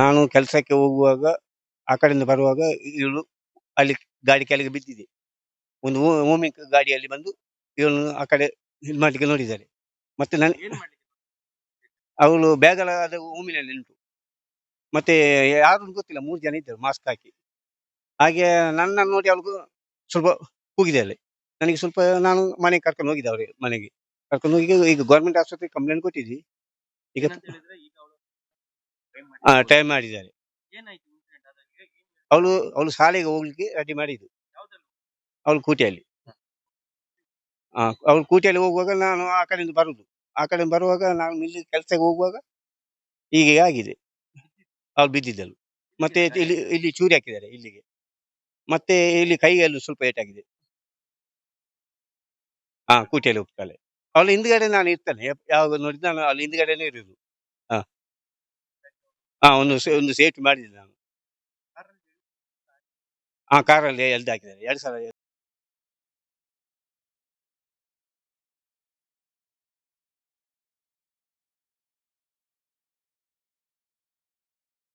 ನಾನು ಕೆಲಸಕ್ಕೆ ಹೋಗುವಾಗ ಆ ಕಡೆಯಿಂದ ಬರುವಾಗ ಇವಳು ಅಲ್ಲಿ ಗಾಡಿ ಕೆಳಗೆ ಬಿದ್ದಿದೆ. ಒಂದು ಓಮಿ ಗಾಡಿಯಲ್ಲಿ ಬಂದು ಇವನು ಆ ಕಡೆ ಇದು ಮಾಡಲಿಕ್ಕೆ ನೋಡಿದ್ದಾರೆ. ಮತ್ತೆ ನಾನು ಅವಳು ಬ್ಯಾಗಲ ಅದು ಓಮಿನಲ್ಲಿ ಉಂಟು ಮತ್ತೆ ಯಾರು ಗೊತ್ತಿಲ್ಲ ಮೂರು ಜನ ಇದ್ದರು ಮಾಸ್ಕ್ ಹಾಕಿ. ಹಾಗೆ ನನ್ನ ನೋಡಿ ಅವಳು ಸ್ವಲ್ಪ ಕೂಗಿದ್ದಾಳೆ ನನಗೆ ಸ್ವಲ್ಪ ನಾನು ಮನೆಗೆ ಕರ್ಕೊಂಡು ಹೋಗಿದ್ದೆ ಅವ್ರಿಗೆ ಮನೆಗೆ. ಕರ್ಕೊಂಡು ಹೋಗಿ ಈಗ ಗೌರ್ಮೆಂಟ್ ಆಸ್ಪತ್ರೆಗೆ ಕಂಪ್ಲೇಂಟ್ ಕೊಟ್ಟಿದ್ವಿ. ಈಗ ಟ್ರೈ ಟೈಮ್ ಮಾಡಿದ್ದಾರೆ. ಏನಾಯ್ತು ಇನ್ಸಿಡೆಂಟ್ ಅದಾಗ ಈಗ ಏನ್ ಅವಳು ಅವಳು ಶಾಲೆಗೆ ಹೋಗ್ಲಿಕ್ಕೆ ರೆಡಿ ಮಾಡಿದ್ದು. ಯಾವ್ದ್ರಲ್ಲಿ ಅವಳು ಕೂಟಿಯಲ್ಲಿ ಆ ಅವಳು ಕೂಟಿಯಲ್ಲಿ ಹೋಗುವಾಗ ನಾನು ಆ ಕಡೆಯಿಂದ ಬರುದು. ಆ ಕಡೆ ಬರುವಾಗ ನಾನು ಇಲ್ಲಿ ಕೆಲಸಕ್ಕೆ ಹೋಗುವಾಗ ಹೀಗೆ ಆಗಿದೆ. ಅವಳು ಬಿದ್ದಿದ್ದಳು. ಮತ್ತೆ ಇಲ್ಲಿ ಇಲ್ಲಿ ಚೂರಿ ಹಾಕಿದ್ದಾರೆ ಇಲ್ಲಿಗೆ. ಮತ್ತೆ ಇಲ್ಲಿ ಕೈಯಲ್ಲೂ ಸ್ವಲ್ಪ ಏಟಾಗಿದೆ ಹಾ ಕೂಟಿಯಲ್ಲಿ ಹೋಗ್ತಾಳೆ. ಅವಳು ಹಿಂದ್ಗಡೆ ನಾನು ಇರ್ತೇನೆ. ಯಾವಾಗ ನೋಡಿದ್ರೆ ನಾನು ಅಲ್ಲಿ ಹಿಂದ್ಗಡೆನೇ ಇರುದು. ಹಾ ಒಂದು ಸೇ- ಒಂದು ಸೇಫ್ಟಿ ಮಾಡಿದ್ವಿ ನಾನು. ಹಾ ಆ ಕಾರಲ್ಲಿ ಎಳ್ದು ಹಾಕಿದ್ದಾರೆ. ಎರಡು ಸಲ